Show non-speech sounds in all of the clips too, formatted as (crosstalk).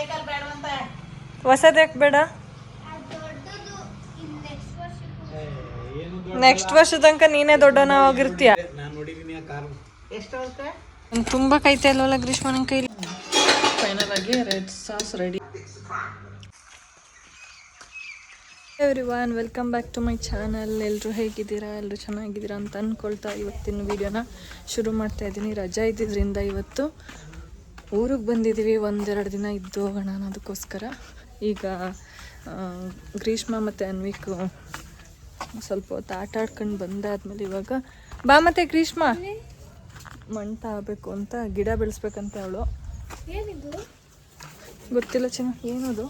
Cycle ಬೇಡವಂತ ಹೊಸದು ಯಾಕೆ ಬೇಡ. ನೆಕ್ಸ್ಟ್ ವರ್ಷ ತನಕ ನೀನೇ ದೊಡ್ಡವನ ಹೋಗಿರ್ತೀಯ ನಾನು ನೋಡಿದೀನಿ ಆ ಕಾರು. ಎಷ್ಟು ತುಂಬಾ ಕೈ ಇಲ್ವಲ್ಲ ಗ್ರೀಷ್ಮ ನನ್ನ ಕೈಲಿ. ಫೈನಲ್ ಆಗಿ red sauce ready everyone welcome back to my channel ಎಲ್ಲರೂ ಹೇಗಿದ್ದೀರಾ? ಎಲ್ಲರೂ ಚೆನ್ನಾಗಿದ್ದೀರಾ ಅಂತ ಅಂದ್ಕೊಳ್ತಾ ಇವತ್ತಿನ ವೀಡಿಯೋನ ಶುರು ಮಾಡ್ತಾ ಇದ್ದೀನಿ. ರಜಾ ಇದ್ದಿದ್ರಿಂದ ಇವತ್ತು ಊರಿಗೆ ಬಂದಿದ್ದೀವಿ ಒಂದೆರಡು ದಿನ ಇದ್ದು ಹೋಗೋಣ ಅನ್ನೋದಕ್ಕೋಸ್ಕರ. ಈಗ ಗ್ರೀಷ್ಮ ಮತ್ತು ಅನ್ವಿಕು ಸ್ವಲ್ಪ ಹೊತ್ತು ಆಟ ಆಡ್ಕೊಂಡು ಬಂದಾದ್ಮೇಲೆ ಇವಾಗ ಬಾ ಮತ್ತೆ ಗ್ರೀಷ್ಮ. ಮಣ್ಣು ಆಗಬೇಕು ಅಂತ ಗಿಡ ಬೆಳೆಸ್ಬೇಕಂತ ಅವಳು. ಗೊತ್ತಿಲ್ಲ ಚೆನ್ನಾಗಿ ಏನದು?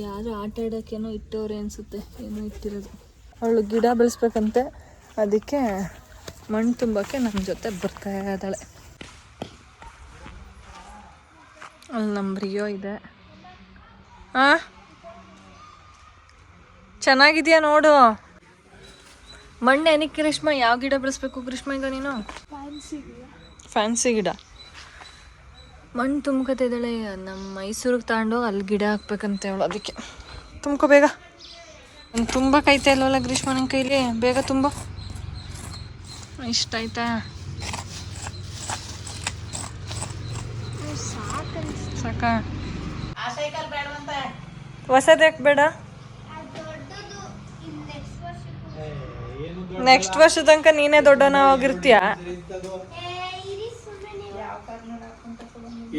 ಯಾರು ಆಟ ಆಡೋಕ್ಕೇನೋ ಇಟ್ಟವ್ರೆ ಅನಿಸುತ್ತೆ ಏನೋ ಇಟ್ಟಿರೋದು. ಅವಳು ಗಿಡ ಬೆಳೆಸ್ಬೇಕಂತೆ ಅದಕ್ಕೆ ಮಣ್ಣು ತುಂಬಕ್ಕೆ ನಮ್ಮ ಜೊತೆ ಬರ್ತಾ ಇದ್ದಾಳೆ. ಅಲ್ಲಿ ನಮ್ಮ ರಿಯೋ ಇದೆ. ಆ? ಚೆನ್ನಾಗಿದೆಯಾ ನೋಡು. ಮಣ್ಣು ಏನಕ್ಕೆ ಗ್ರೀಷ್ಮ ಯಾವ ಗಿಡ ಬೆಳೆಸ್ಬೇಕು ಗ್ರೀಷ್ಮ ಈಗ ನೀನು? ಫ್ಯಾನ್ಸಿ ಗಿಡ. ಮಣ್ಣು ತುಂಬ್ಕೊತಿದ್ದಾಳೆ ನಮ್ಮ ಮೈಸೂರಿಗೆ ತಗೊಂಡು ಅಲ್ಲಿ ಗಿಡ ಹಾಕ್ಬೇಕಂತ ಹೇಳು ಅದಕ್ಕೆ. ತುಂಬ್ಕೋ ಬೇಗ. ನಂಗೆ ತುಂಬ ಕೈತೆ ಇಲ್ವಲ್ಲ ಗ್ರೀಷ್ಮ ನನ್ನ ಕೈಲಿ? ಬೇಗ ತುಂಬ. ಇಷ್ಟ ಆಯ್ತಾ? ಸಾಕ ಆ ಸೈಕಲ್ ಬೇಡವಂತ. ಹೊಸದು ಯಾಕೆ ಬೇಡ? ನೆಕ್ಸ್ಟ್ ವರ್ಷ ತನಕ ನೀನೇ ದೊಡ್ಡ ನಾವಾಗಿರ್ತೀಯ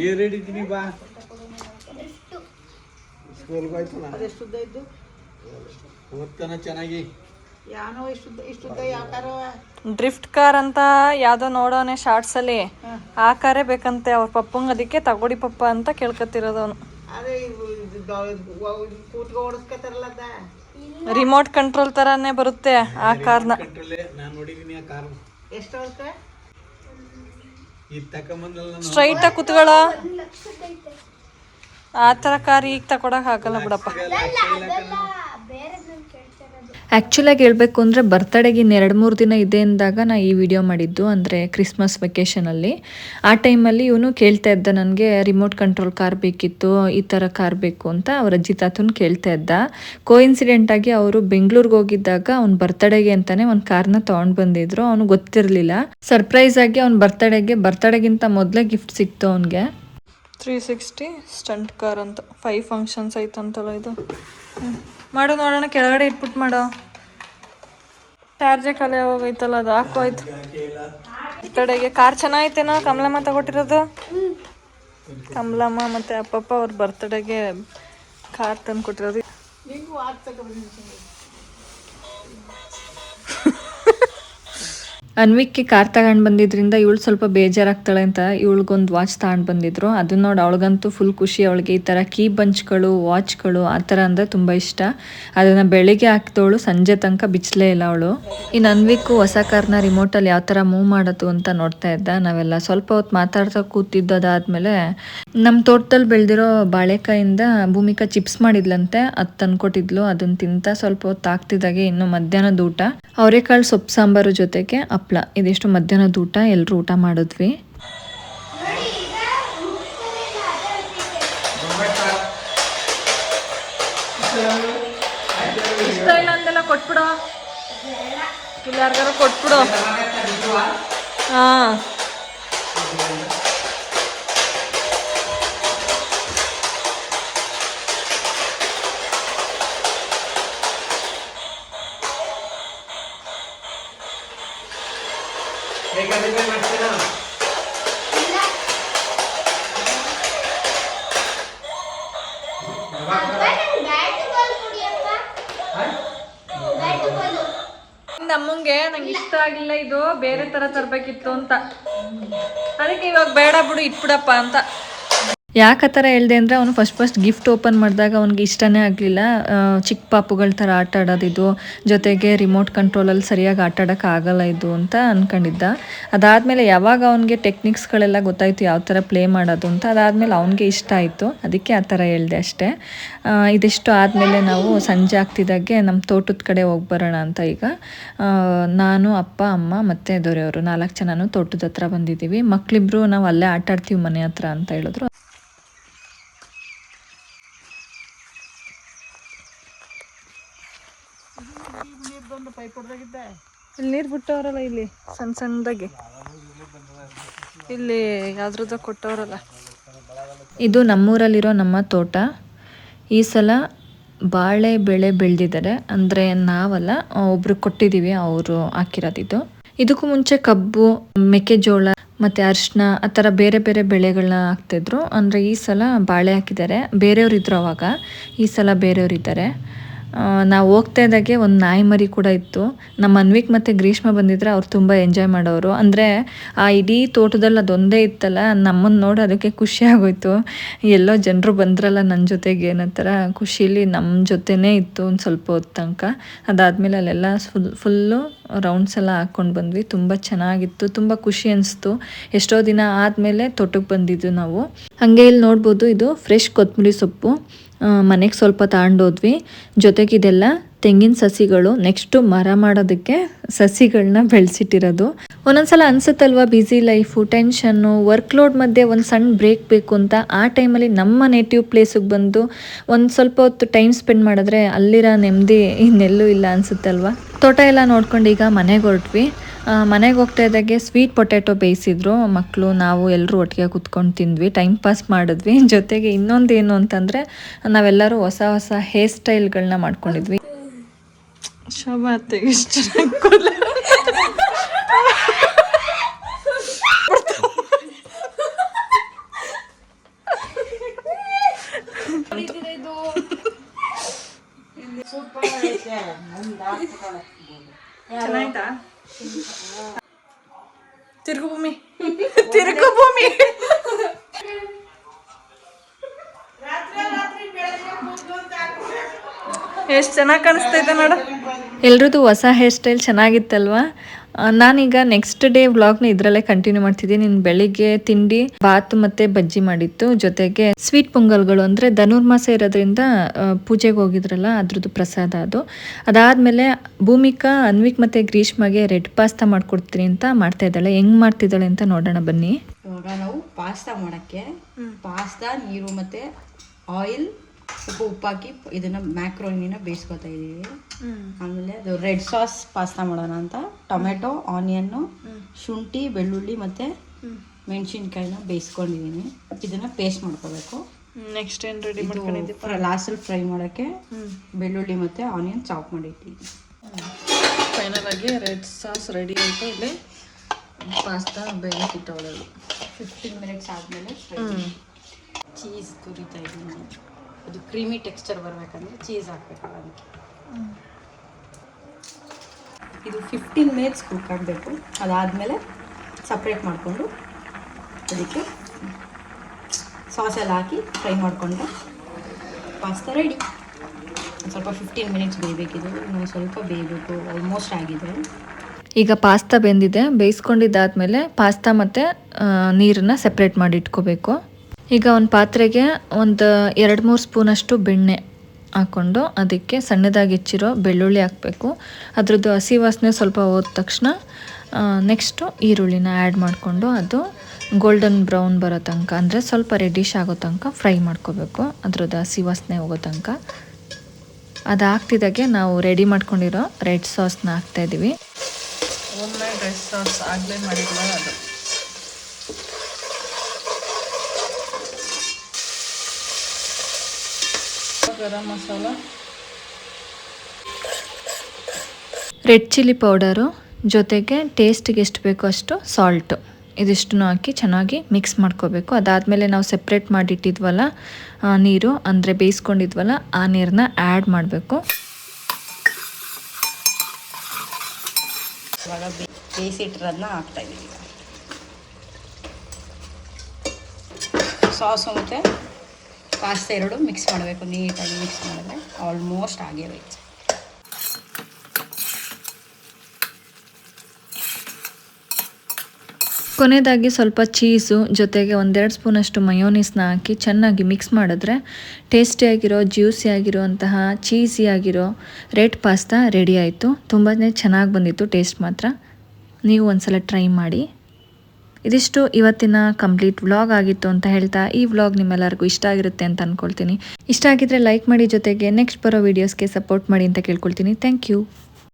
ಏ ರೆಡಿ ಇದ್ದೀನಿ ಬಾ. ಸ್ಕೂಲ್ಗೆ ಓದ್ತಾನ ಚೆನ್ನಾಗಿ. ಯಾನೋ ಇಷ್ಟುದ್ದ ಇಷ್ಟುದ್ದ ಯಾವ ಕಾರು ಡ್ರಿಫ್ಟ್ ಕಾರ್ ಅಂತ ಯಾವ್ದೋ ನೋಡೋನೆ ಶಾರ್ಟ್ಸ್ ಅಲ್ಲಿ ಆ ಕಾರೇ ಬೇಕಂತೆ ಅವ್ರ ಪಪ್ಪಂಗ್ ಅದಕ್ಕೆ ತಗೊಡಿ ಪಪ್ಪ ಅಂತ ಕೇಳ್ಕೊತಿರೋದವನು ಅದೇ ಕೂತ್ಕೊ ಓಡಿಸ್ಕೊತಾರಲ್ಲ ರಿಮೋಟ್ ಕಂಟ್ರೋಲ್ ತರಾನೇ ಬರುತ್ತೆ ಆ ಕಾರ್ನ ಎಷ್ಟು ಸ್ಟ್ರೈಟ್ ಆಗಿ ಕುತ್ಕೊಳ್ಳೋ ಆ ಥರ ಕಾರ್ ಈಗ ತಕೊಡಕ್ ಆಗಲ್ಲ ಬಿಡಪ್ಪ ಆ್ಯಕ್ಚುಲಾಗಿ ಹೇಳಬೇಕು ಅಂದರೆ ಬರ್ತಡೆಗೆ ಇನ್ನು ಎರಡು ಮೂರು ದಿನ ಇದೆ ಅಂದಾಗ ನಾ ಈ ವಿಡಿಯೋ ಮಾಡಿದ್ದು, ಅಂದರೆ ಕ್ರಿಸ್ಮಸ್ ವೆಕೇಷನಲ್ಲಿ ಆ ಟೈಮಲ್ಲಿ ಇವನು ಕೇಳ್ತಾ ಇದ್ದ ನನಗೆ ರಿಮೋಟ್ ಕಂಟ್ರೋಲ್ ಕಾರ್ ಬೇಕಿತ್ತು, ಈ ಥರ ಕಾರ್ ಬೇಕು ಅಂತ ಅವ್ರ ಅಜ್ಜಿ ತಾತನ ಕೇಳ್ತಾ ಇದ್ದ. ಕೋಇನ್ಸಿಡೆಂಟಾಗಿ ಅವರು ಬೆಂಗಳೂರಿಗೆ ಹೋಗಿದ್ದಾಗ ಅವ್ನ ಬರ್ತಡೆಗೆ ಅಂತಲೇ ಒಂದು ಕಾರ್ನ ತೊಗೊಂಡು ಬಂದಿದ್ರು. ಅವ್ನು ಗೊತ್ತಿರಲಿಲ್ಲ. ಸರ್ಪ್ರೈಸ್ ಆಗಿ ಅವ್ನ ಬರ್ತಡೆಗೆ ಬರ್ತಡೆಗಿಂತ ಮೊದಲೇ ಗಿಫ್ಟ್ ಸಿಕ್ತು ಅವನಿಗೆ. ತ್ರೀ ಸಿಕ್ಸ್ಟಿ ಸ್ಟಂಟ್ ಕಾರ್ ಅಂತ ಫೈವ್ ಫಂಕ್ಷನ್ಸ್ ಐತಂತಲ್ಲ ಇದು. ಮಾಡು ನೋಡೋಣ ಕೆಳಗಡೆ ಇಟ್ಬಿಟ್ಟು ಮಾಡೋ. ಚಾರ್ಜೆ ಖಾಲಿ ಹೋಗೈತಲ್ಲ ಅದು ಹಾಕೋಯ್ತು ಕಡೆಗೆ ಬರ್ತಡೆಗೆ ಕಾರ್ ಚೆನ್ನಾಗೈತೇನೋ ಕಮಲಮ್ಮ ತಗೊಟ್ಟಿರೋದು? ಕಮಲಮ್ಮ ಮತ್ತು ಅಪ್ಪಪ್ಪ ಅವ್ರ ಬರ್ತಡೆಗೆ ಕಾರ್ ತಂದು ಕೊಟ್ಟಿರೋದು ಆಗ್ ಕಾರ್ ತಗೊಂಡು ಬಂದಿದ್ರಿಂದ ಇವಳು ಸ್ವಲ್ಪ ಬೇಜಾರಾಗ್ತಾಳೆ ಅಂತ ಇವಳಿಗೊಂದು ವಾಚ್ ತಗೊಂಡು ಬಂದಿದ್ರು. ಅದನ್ನ ನೋಡಿ ಅವಳಿಗಂತೂ ಫುಲ್ ಖುಷಿ ಅವಳಿಗೆ. ಈ ಥರ ಕೀ ಬಂಚ್ಗಳು ವಾಚ್ಗಳು ಆ ಥರ ಅಂದರೆ ತುಂಬ ಇಷ್ಟ. ಅದನ್ನು ಬೆಳಿಗ್ಗೆ ಹಾಕಿದವಳು ಸಂಜೆ ತನಕ ಬಿಚ್ಚಲೇ ಇಲ್ಲ ಅವಳು. ಇನ್ನು ಅನ್ವಿಕ್ಕು ಹೊಸ ಕಾರ್ನ ರಿಮೋಟಲ್ಲಿ ಯಾವ ಥರ ಮೂವ್ ಮಾಡೋದು ಅಂತ ನೋಡ್ತಾ ಇದ್ದ. ನಾವೆಲ್ಲ ಸ್ವಲ್ಪ ಹೊತ್ತು ಮಾತಾಡ್ತಾ ಕೂತಿದ್ದು ಅದಾದಮೇಲೆ ನಮ್ಮ ತೋಟದಲ್ಲಿ ಬೆಳೆದಿರೋ ಬಾಳೆಕಾಯಿಂದ ಭೂಮಿಕಾ ಚಿಪ್ಸ್ ಮಾಡಿದ್ಲಂತೆ. ಅದು ತಂದ್ಕೊಟ್ಟಿದ್ಲು. ಅದನ್ನ ತಿಂತ ಸ್ವಲ್ಪ ಹೊತ್ತು ಆಗ್ತಿದ್ದಾಗೆ ಇನ್ನು ಮಧ್ಯಾಹ್ನದ ಊಟ. ಅವರೆಕಾಳು ಸೊಪ್ಪು ಸಾಂಬಾರು ಜೊತೆಗೆ ಹಪ್ಳ. ಇದಿಷ್ಟು ಮಧ್ಯಾಹ್ನದ ಊಟ ಎಲ್ಲರೂ ಊಟ ಮಾಡಿದ್ವಿ. ಕೊಟ್ಬಿಡು. ಹಾ. ನಮ್ಮಂಗೆ ನಂಗೆ ಇಷ್ಟ ಆಗಿಲ್ಲ ಇದು, ಬೇರೆ ತರ ತರಬೇಕಿತ್ತು ಅಂತ. ಅದಕ್ಕೆ ಇವಾಗ ಬೇಡ ಬಿಡು, ಇಟ್ಬಿಡಪ್ಪ ಅಂತ. ಯಾಕೆ ಆ ಥರ ಹೇಳ್ದೆ ಅಂದರೆ ಅವನು ಫಸ್ಟ್ ಫಸ್ಟ್ ಗಿಫ್ಟ್ ಓಪನ್ ಮಾಡಿದಾಗ ಅವ್ನಿಗೆ ಇಷ್ಟನೇ ಆಗಲಿಲ್ಲ. ಚಿಕ್ಕ ಪಾಪುಗಳ ಥರ ಆಟ ಆಡೋದಿದು, ಜೊತೆಗೆ ರಿಮೋಟ್ ಕಂಟ್ರೋಲಲ್ಲಿ ಸರಿಯಾಗಿ ಆಟ ಆಡೋಕ್ಕಾಗಲ್ಲ ಇದು ಅಂತ ಅಂದ್ಕೊಂಡಿದ್ದ ಅದಾದಮೇಲೆ ಯಾವಾಗ ಅವನಿಗೆ ಟೆಕ್ನಿಕ್ಸ್ಗಳೆಲ್ಲ ಗೊತ್ತಾಯಿತು, ಯಾವ ಥರ ಪ್ಲೇ ಮಾಡೋದು ಅಂತ, ಅದಾದಮೇಲೆ ಅವನಿಗೆ ಇಷ್ಟ ಆಯಿತು. ಅದಕ್ಕೆ ಆ ಥರ ಹೇಳಿದೆ ಅಷ್ಟೇ. ಇದಿಷ್ಟು ಆದಮೇಲೆ ನಾವು ಸಂಜೆ ಆಗ್ತಿದ್ದಾಗೆ ನಮ್ಮ ತೋಟದ ಕಡೆ ಹೋಗ್ಬರೋಣ ಅಂತ ಈಗ. ನಾನು, ಅಪ್ಪ, ಅಮ್ಮ ಮತ್ತು ದೊರೆಯವರು ನಾಲ್ಕು ಜನನೂ ತೋಟದ ಹತ್ರ ಬಂದಿದ್ದೀವಿ. ಮಕ್ಕಳಿಬ್ರು ನಾವು ಅಲ್ಲೇ ಆಟಾಡ್ತೀವಿ ಮನೆ ಹತ್ರ ಅಂತ ಹೇಳಿದ್ರು. ಇಲ್ಲಿ ನೀರು ಬಿಟ್ಟವರಲ್ಲ ಇಲ್ಲಿ ಸಣ್ಣ ಸಣ್ಣದಾಗಿ. ಇಲ್ಲಿ ಯಾವ್ದ್ರದ್ದು ಕೊಟ್ಟವರಲ್ಲ. ಇದು ನಮ್ಮೂರಲ್ಲಿರೋ ನಮ್ಮ ತೋಟ. ಈ ಸಲ ಬಾಳೆ ಬೆಳೆ ಬೆಳೆದಿದ್ದಾರೆ. ಅಂದರೆ ನಾವಲ್ಲ, ಒಬ್ರು ಕೊಟ್ಟಿದ್ದೀವಿ ಅವರು ಹಾಕಿರೋದಿದ್ದು ಇದಕ್ಕೂ ಮುಂಚೆ ಕಬ್ಬು, ಮೆಕ್ಕೆಜೋಳ ಮತ್ತು ಅರಿಶಿನ ಆ ಥರ ಬೇರೆ ಬೇರೆ ಬೆಳೆಗಳನ್ನ ಹಾಕ್ತಿದ್ರು. ಅಂದರೆ ಈ ಸಲ ಬಾಳೆ ಹಾಕಿದ್ದಾರೆ. ಬೇರೆಯವ್ರು ಅವಾಗ. ಈ ಸಲ ಬೇರೆಯವ್ರು ಇದ್ದಾರೆ. ನಾವು ಹೋಗ್ತಾ ಇದ್ದಾಗೆ ಒಂದು ನಾಯಿ ಮರಿ ಕೂಡ ಇತ್ತು. ನಮ್ಮ ಅನ್ವಿಕ್ ಮತ್ತು ಗ್ರೀಷ್ಮ ಬಂದಿದ್ರೆ ಅವ್ರು ತುಂಬ ಎಂಜಾಯ್ ಮಾಡೋರು. ಅಂದರೆ ಆ ಇಡೀ ತೋಟದಲ್ಲಿ ಅದೊಂದೇ ಇತ್ತಲ್ಲ ನಮ್ಮನ್ನು ನೋಡಿ ಅದಕ್ಕೆ ಖುಷಿ ಆಗೋಯ್ತು. ಎಲ್ಲೋ ಜನರು ಬಂದ್ರಲ್ಲ ನನ್ನ ಜೊತೆಗೆ ಏನೋ ಥರ ಖುಷೀಲಿ ನಮ್ಮ ಜೊತೆನೇ ಇತ್ತು ಒಂದು ಸ್ವಲ್ಪ ಹೊತ್ತು ತನಕ. ಅದಾದಮೇಲೆ ಅಲ್ಲೆಲ್ಲ ಫುಲ್, ಫುಲ್ಲು ರೌಂಡ್ಸ್ ಎಲ್ಲ ಹಾಕ್ಕೊಂಡು ಬಂದ್ವಿ. ತುಂಬ ಚೆನ್ನಾಗಿತ್ತು, ತುಂಬ ಖುಷಿ ಅನಿಸ್ತು. ಎಷ್ಟೋ ದಿನ ಆದಮೇಲೆ ತೋಟಕ್ಕೆ ಬಂದಿದ್ದು ನಾವು. ಹಾಗೆ ಇಲ್ಲಿ ನೋಡ್ಬೋದು, ಇದು ಫ್ರೆಶ್ ಕೊತ್ತಂಬರಿ ಸೊಪ್ಪು. ಮನೆಗೆ ಸ್ವಲ್ಪ ತಗೊಂಡೋದ್ವಿ ಜೊತೆಗೆ ಇದೆಲ್ಲ ತೆಂಗಿನ ಸಸಿಗಳು, ನೆಕ್ಸ್ಟು ಮರ ಮಾಡೋದಕ್ಕೆ ಸಸಿಗಳನ್ನ ಬೆಳೆಸಿಟ್ಟಿರೋದು. ಒಂದೊಂದ್ಸಲ ಅನ್ಸುತ್ತಲ್ವಾ busy life tension work load ಮಧ್ಯೆ ಒಂದು ಸಣ್ಣ ಬ್ರೇಕ್ ಬೇಕು ಅಂತ. ಆ ಟೈಮಲ್ಲಿ ನಮ್ಮ ನೇಟಿವ್ ಪ್ಲೇಸಿಗೆ ಬಂದು ಒಂದು ಸ್ವಲ್ಪ ಹೊತ್ತು ಟೈಮ್ ಸ್ಪೆಂಡ್ ಮಾಡಿದ್ರೆ ಅಲ್ಲಿರೋ ನೆಮ್ಮದಿ ಇನ್ನೆಲ್ಲೂ ಇಲ್ಲ ಅನ್ಸುತ್ತಲ್ವಾ? ತೋಟ ಎಲ್ಲ ನೋಡ್ಕೊಂಡು ಈಗ ಮನೆಗೆ ಹೊರಟ್ವಿ. ಮನೆಗೆ ಹೋಗ್ತಾ ಇದ್ದಾಗೆ ಸ್ವೀಟ್ ಪೊಟ್ಯಾಟೊ ಬೇಯಿಸಿದ್ರು. ಮಕ್ಕಳು ನಾವು ಎಲ್ಲರೂ ಒಟ್ಟಿಗೆ ಕುತ್ಕೊಂಡು ತಿಂದ್ವಿ. ಟೈಮ್ ಪಾಸ್ ಮಾಡಿದ್ವಿ. (laughs) ಜೊತೆಗೆ ಇನ್ನೊಂದು ಏನು ಅಂತಂದರೆ, ನಾವೆಲ್ಲರೂ ಹೊಸ ಹೊಸ ಹೇರ್ ಸ್ಟೈಲ್ಗಳನ್ನ ಮಾಡ್ಕೊಂಡಿದ್ವಿ. ಶೋಭಾ (laughs) ಎಷ್ಟು ಚೆನ್ನಾಗಿ ಕಾಣಿಸ್ತೈತೆ ನೋಡು. ಎಲ್ರದ್ದು ಹೊಸ ಹೇರ್ ಸ್ಟೈಲ್ ಚೆನ್ನಾಗಿತ್ತಲ್ವಾ? ನಾನೀಗ ನೆಕ್ಸ್ಟ್ ಡೇ ವ್ಲಾಗ್ನ ಇದರಲ್ಲೇ ಕಂಟಿನ್ಯೂ ಮಾಡ್ತಿದ್ದೀನಿ. ಇನ್ನು ಬೆಳಿಗ್ಗೆ ತಿಂಡಿ, ಬಾತ್ ಮತ್ತೆ ಬಜ್ಜಿ ಮಾಡಿತ್ತು. ಜೊತೆಗೆ ಸ್ವೀಟ್ ಪೊಂಗಲ್ಗಳು ಅಂದರೆ ಧನುರ್ಮಾಸ ಇರೋದ್ರಿಂದ ಪೂಜೆಗೆ ಹೋಗಿದ್ರಲ್ಲ, ಅದ್ರದ್ದು ಪ್ರಸಾದ ಅದು. ಅದಾದಮೇಲೆ ಭೂಮಿಕಾ, ಅನ್ವಿಕ್ ಮತ್ತು ಗ್ರೀಷ್ಮಗೆ ರೆಡ್ ಪಾಸ್ತಾ ಮಾಡ್ಕೊಡ್ತೀನಿ ಅಂತ ಮಾಡ್ತಾ ಇದ್ದಾಳೆ. ಹೆಂಗ್ ಮಾಡ್ತಿದ್ದಾಳೆ ಅಂತ ನೋಡೋಣ ಬನ್ನಿ. ಇವಾಗ ನಾವು ಪಾಸ್ತಾ ಮಾಡೋಕ್ಕೆ ಪಾಸ್ತಾ ನೀರು ಮತ್ತು ಆಯಿಲ್ ಸ್ವಲ್ಪ ಉಪ್ಪಾಕಿ ಇದನ್ನು ಮ್ಯಾಕ್ರೋನಿನ ಬೇಯಿಸ್ಕೊತಾ ಇದ್ದೀವಿ. ಆಮೇಲೆ ಅದು ರೆಡ್ ಸಾಸ್ ಪಾಸ್ತಾ ಮಾಡೋಣ ಅಂತ. ಟೊಮೆಟೊ ಆನಿಯನ್ನು ಶುಂಠಿ ಬೆಳ್ಳುಳ್ಳಿ ಮತ್ತು ಮೆಣಸಿನ್ಕಾಯಿನ ಬೇಯಿಸ್ಕೊಂಡಿದ್ದೀನಿ ಇದನ್ನು ಪೇಸ್ಟ್ ಮಾಡ್ಕೋಬೇಕು. ನೆಕ್ಸ್ಟ್ ಏನು ರೆಡಿ ಲಾಸ್ಟಲ್ಲಿ ಫ್ರೈ ಮಾಡೋಕ್ಕೆ ಬೆಳ್ಳುಳ್ಳಿ ಮತ್ತು ಆನಿಯನ್ ಚಾಪ್ ಮಾಡಿಟ್ಟಿದ್ದೀನಿ. ಫೈನಲ್ ಆಗಿ ರೆಡ್ ಸಾಸ್ ರೆಡಿ ಅಂತ ಇಲ್ಲಿ? ಪಾಸ್ತಾ ಬೇಯಕ್ಕೆ ಇಟ್ಟವಳದು ಫಿಫ್ಟೀನ್ ಮಿನಿಟ್ಸ್ ಆದಮೇಲೆ ಚೀಸ್ ತುರಿತಾ ಇದ್ದೀನಿ ಅದು ಕ್ರೀಮಿ ಟೆಕ್ಸ್ಚರ್ ಬರಬೇಕಂದ್ರೆ ಚೀಸ್ ಹಾಕ್ಬೇಕಲ್ಲ ಅದಕ್ಕೆ. ಇದು ಫಿಫ್ಟೀನ್ ಮಿನಿಟ್ಸ್ ಕುಕ್ ಆಗಬೇಕು. ಅದಾದಮೇಲೆ ಸಪ್ರೇಟ್ ಮಾಡಿಕೊಂಡು ಅದಕ್ಕೆ ಸಾಸ್ ಎಲ್ಲ ಹಾಕಿ ಫ್ರೈ ಮಾಡಿಕೊಂಡ್ರೆ ಪಾಸ್ತಾ ರೆಡಿ ಸ್ವಲ್ಪ ಫಿಫ್ಟೀನ್ ಮಿನಿಟ್ಸ್ ಬೇಯಬೇಕಿದೆ ಇನ್ನೂ ಸ್ವಲ್ಪ ಬೇಯಬೇಕು. ಆಲ್ಮೋಸ್ಟ್ ಆಗಿದೆ ಈಗ ಪಾಸ್ತಾ ಬೆಂದಿದೆ, ಬೇಯಿಸ್ಕೊಂಡಿದ್ದಾದ್ಮೇಲೆ ಪಾಸ್ತಾ ಮತ್ತು ನೀರನ್ನು ಸಪ್ರೇಟ್ ಮಾಡಿ ಇಟ್ಕೋಬೇಕು. ಈಗ ಒಂದು ಪಾತ್ರೆಗೆ ಒಂದು ಎರಡು ಮೂರು ಸ್ಪೂನಷ್ಟು ಬೆಣ್ಣೆ ಹಾಕ್ಕೊಂಡು ಅದಕ್ಕೆ ಸಣ್ಣದಾಗಿ ಹೆಚ್ಚಿರೋ ಬೆಳ್ಳುಳ್ಳಿ ಹಾಕಬೇಕು. ಅದ್ರದ್ದು ಹಸಿ ವಾಸನೆ ಸ್ವಲ್ಪ ಹೋದ ತಕ್ಷಣ ನೆಕ್ಸ್ಟು ಈರುಳ್ಳಿನ ಆ್ಯಡ್ ಮಾಡಿಕೊಂಡು ಅದು ಗೋಲ್ಡನ್ ಬ್ರೌನ್ ಬರೋ ತನಕ, ಅಂದರೆ ಸ್ವಲ್ಪ ರೆಡಿಶ್ ಆಗೋ ತನಕ ಫ್ರೈ ಮಾಡ್ಕೋಬೇಕು. ಅದ್ರದ್ದು ಹಸಿ ವಾಸನೆ ಹೋಗೋ ತನಕ. ಅದು ಹಾಕ್ತಿದ್ದಾಗೆ ನಾವು ರೆಡಿ ಮಾಡ್ಕೊಂಡಿರೋ ರೆಡ್ ಸಾಸ್ನ ಹಾಕ್ತಾಯಿದ್ದೀವಿ ಒಮ್ಮೆ ಸಾಸ್ ಆಗಲೇ ಮಾಡಿದ್ವಲ್ಲ ಅದು? Garam masala. Red chilli powder ಜೊತೆಗೆ ಟೇಸ್ಟಿಗೆ ಎಷ್ಟು ಬೇಕೋ ಅಷ್ಟು ಸಾಲ್ಟು ಇದಿಷ್ಟನ್ನು ಹಾಕಿ ಚೆನ್ನಾಗಿ ಮಿಕ್ಸ್ ಮಾಡ್ಕೋಬೇಕು. ಅದಾದಮೇಲೆ ನಾವು ಸೆಪ್ರೇಟ್ ಮಾಡಿಟ್ಟಿದ್ವಲ್ಲ ನೀರು, ಅಂದರೆ ಬೇಯಿಸ್ಕೊಂಡಿದ್ವಲ್ಲ, ಆ ನೀರನ್ನ ಆ್ಯಡ್ ಮಾಡಬೇಕು. ಇವಾಗ ಬೇಯಿಸಿಟ್ಟಿರೋದನ್ನ ಹಾಕ್ತಾ ಇದ್ದೀವಿ ಸಾಸು ಮತ್ತು ಪಾಸ್ತಾ ಎರಡು ಮಿಕ್ಸ್ ಮಾಡಬೇಕು, ನೀಟಾಗಿ ಮಿಕ್ಸ್ ಮಾಡಿದ್ರೆ ಆಲ್ಮೋಸ್ಟ್ ಆಗೇ ಹೋಯ್ತು ಕೊನೆಯದಾಗಿ ಸ್ವಲ್ಪ ಚೀಸು, ಜೊತೆಗೆ ಒಂದೆರಡು ಸ್ಪೂನಷ್ಟು ಮಯೋನೀಸ್ನ ಹಾಕಿ ಚೆನ್ನಾಗಿ ಮಿಕ್ಸ್ ಮಾಡಿದ್ರೆ ಟೇಸ್ಟಿಯಾಗಿರೋ ಜ್ಯೂಸಿ ಆಗಿರುವಂತಹ ಚೀಸಿ ಆಗಿರೋ ರೆಡ್ ಪಾಸ್ತಾ ರೆಡಿ ಆಯಿತು. ತುಂಬಾ ಚೆನ್ನಾಗಿ ಬಂದಿತ್ತು ಟೇಸ್ಟ್ ಮಾತ್ರ. ನೀವು ಒಂದ್ಸಲ ಟ್ರೈ ಮಾಡಿ. ಇದಿಷ್ಟು ಇವತ್ತಿನ ಕಂಪ್ಲೀಟ್ ವ್ಲಾಗ್ ಆಗಿತ್ತು ಅಂತ ಹೇಳ್ತಾ ಈ ವ್ಲಾಗ್ ನಿಮ್ಮೆಲ್ಲರಿಗೂ ಇಷ್ಟ ಆಗಿರುತ್ತೆ ಅಂತ ಅಂದ್ಕೊಳ್ತೀನಿ ಇಷ್ಟ ಆಗಿದ್ರೆ ಲೈಕ್ ಮಾಡಿ, ಜೊತೆಗೆ ನೆಕ್ಸ್ಟ್ ಬರೋ ವೀಡಿಯೋಸ್ಗೆ ಸಪೋರ್ಟ್ ಮಾಡಿ ಅಂತ ಕೇಳ್ಕೊಳ್ತೀನಿ. Thank you.